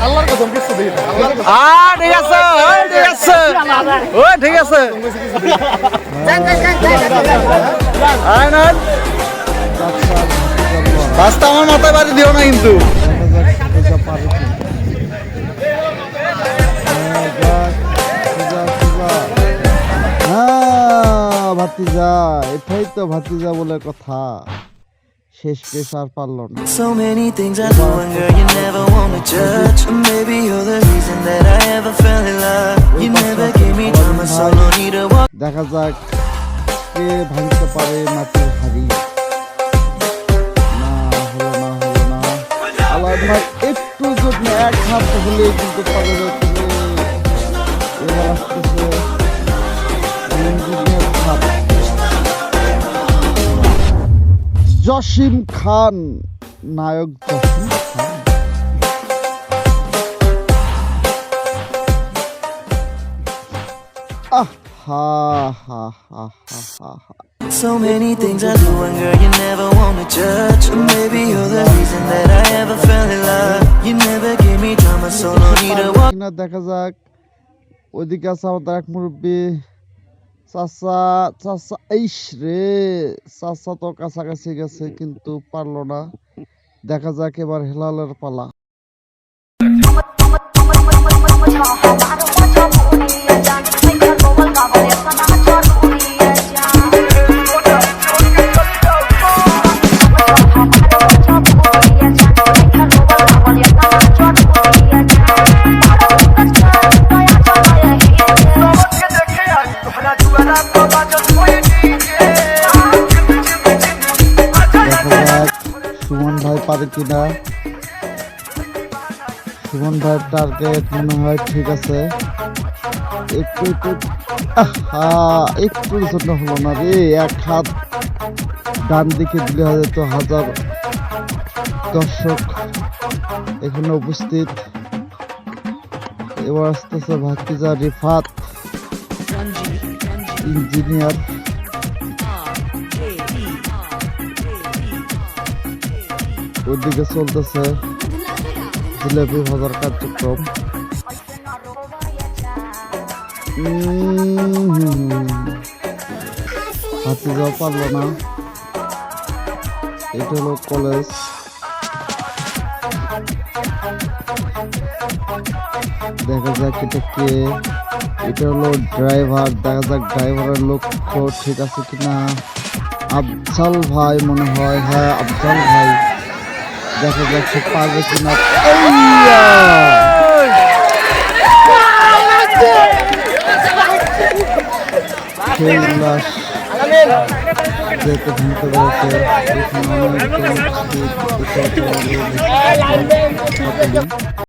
so no need to বিশ্বস্ত আ ঠিক আছে ওই ঠিক আছে। ওই ঠিক আছে। আয় না পাঁচটা আমার মাথায় বাড়ি দিও না কিন্তু। হ্যাঁ, ভাতিজা এটাই তো ভাতিজা বলে কথা। শেষ পেশ আর পারল না। দেখা যাক কে ভাঙতে পারে মাটির হাড়ি। একটু এক হাত হলে কিন্তু জসিম খান, নায়ক জসিম খান। হা হা হা হা হা হা So many things I do and girl you never want me touch Maybe you're the reason that I ever fell in love You never gave me drama so no need to walk কিনা দেখা যাক ওইদিকে আছে আমাদের এক মুরব্বী চাচা চাচা ইস রে চাচা তো কাছাকাছি গেছে কিন্তু পারল না দেখা যাক এবার হেলালের পালা পারে কিনা? সুমন ভাইয়ের টার্গেট মনে হয় ঠিক আছে। একটু একটু একটুর জন্য হলো না রে, এক হাত ডান দিকে দিলে হয়তো হাজার দর্শক এখানে উপস্থিত। এবার আসতেছে ভাতিজা রিফাত, ইঞ্জিনিয়ার। ওইদিকে চলতেছে জিলেপি ভাজার কার্যক্রম। হাতে যাওয়া পারল না। এটা হলো কলেজ। দেখা যাক এটা কে। এটা হলো ড্রাইভার। দেখা যাক ড্রাইভারের লক্ষ্য ঠিক আছে কিনা। আফজাল ভাই মনে হয় হ্যাঁ আফজাল ভাই। দেখা যাক সে পারবে কিনা উল্লাস যেতে ভাঙতে পেরেছে এখানে অনেক